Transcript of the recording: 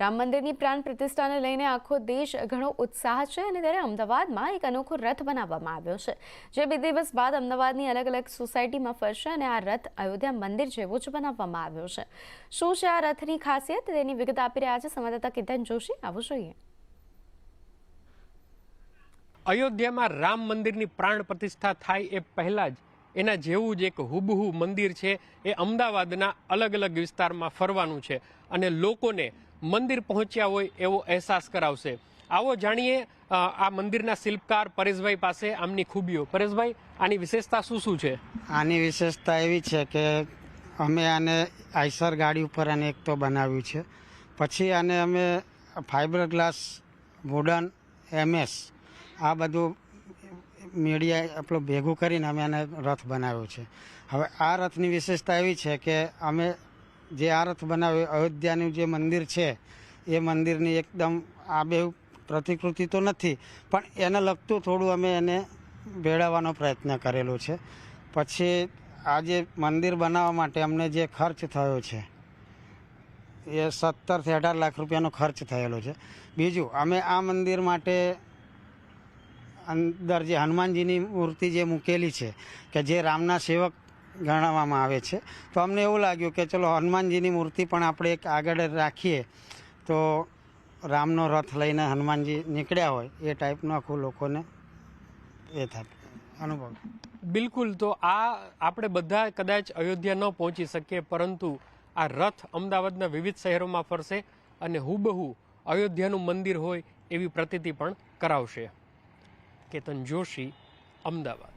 રામ મંદિરની પ્રાણ પ્રતિષ્ઠાને લઈને આખો દેશ ઘણો ઉત્સાહ છે અને ત્યારે અમદાવાદમાં એક અનોખો રથ બનાવવામાં આવ્યો છે, જે બે દિવસ બાદ અમદાવાદની અલગ અલગ સોસાયટીમાં ફરશે અને આ રથ અયોધ્યા મંદિર જેવો જ બનાવવામાં આવ્યો છે. શું છે આ રથની ખાસિયત? તેની વિગત આપી રહ્યા છે સંવાદદાતા કિદન જોશી. આવું જોઈએ. અયોધ્યામાં રામ મંદિરની પ્રાણ પ્રતિષ્ઠા થાય એ પહેલાં જ એના જેવું જ એક હુબહુ મંદિર છે, એ અમદાવાદના અલગ અલગ વિસ્તારમાં ફરવાનું છે અને લોકોને મંદિર પહોંચ્યા હોય એવો અહેસાસ કરાવશે. આવો જાણીએ આ મંદિરના શિલ્પકાર પરેશભાઈ પાસે આમની ખૂબીઓ. પરેશભાઈ, આની વિશેષતા શું શું છે? આની વિશેષતા એવી છે કે અમે આને આઈસર ગાડી ઉપર આને એક તો બનાવ્યું છે. પછી આને અમે ફાઇબર ગ્લાસ વુડન એમએસ આ બધું મીડિયા આપણું ભેગું કરીને અમે આને રથ બનાવ્યો છે. હવે આ રથની વિશેષતા એવી છે કે અમે જે આ રથ બનાવ્યો અયોધ્યાનું જે મંદિર છે, એ મંદિરની એકદમ આ બે પ્રતિકૃતિ તો નથી, પણ એને લગતું થોડું અમે એને ભેળવવાનો પ્રયત્ન કરેલો છે. પછી આ જે મંદિર બનાવવા માટે અમને જે ખર્ચ થયો છે, એ સત્તરથી અઢાર લાખ રૂપિયાનો ખર્ચ થયેલો છે. બીજું, અમે આ મંદિર માટે અંદર જે હનુમાનજીની મૂર્તિ જે મૂકેલી છે, કે જે રામના સેવક ગણવામાં આવે છે, તો અમને એવું લાગ્યું કે ચલો હનુમાનજીની મૂર્તિ પણ આપણે એક આગળ રાખીએ, તો રામનો રથ લઈને હનુમાનજી નીકળ્યા હોય, એ ટાઈપનું આખું લોકોને એ થાય. અનુભવ? બિલકુલ, તો આ આપણે બધા કદાચ અયોધ્યા ન પહોંચી શકીએ, પરંતુ આ રથ અમદાવાદના વિવિધ શહેરોમાં ફરશે અને હુબહુ અયોધ્યાનું મંદિર હોય એવી પ્રતીતિ પણ કરાવશે. કેતન જોશી અમદાવાદ.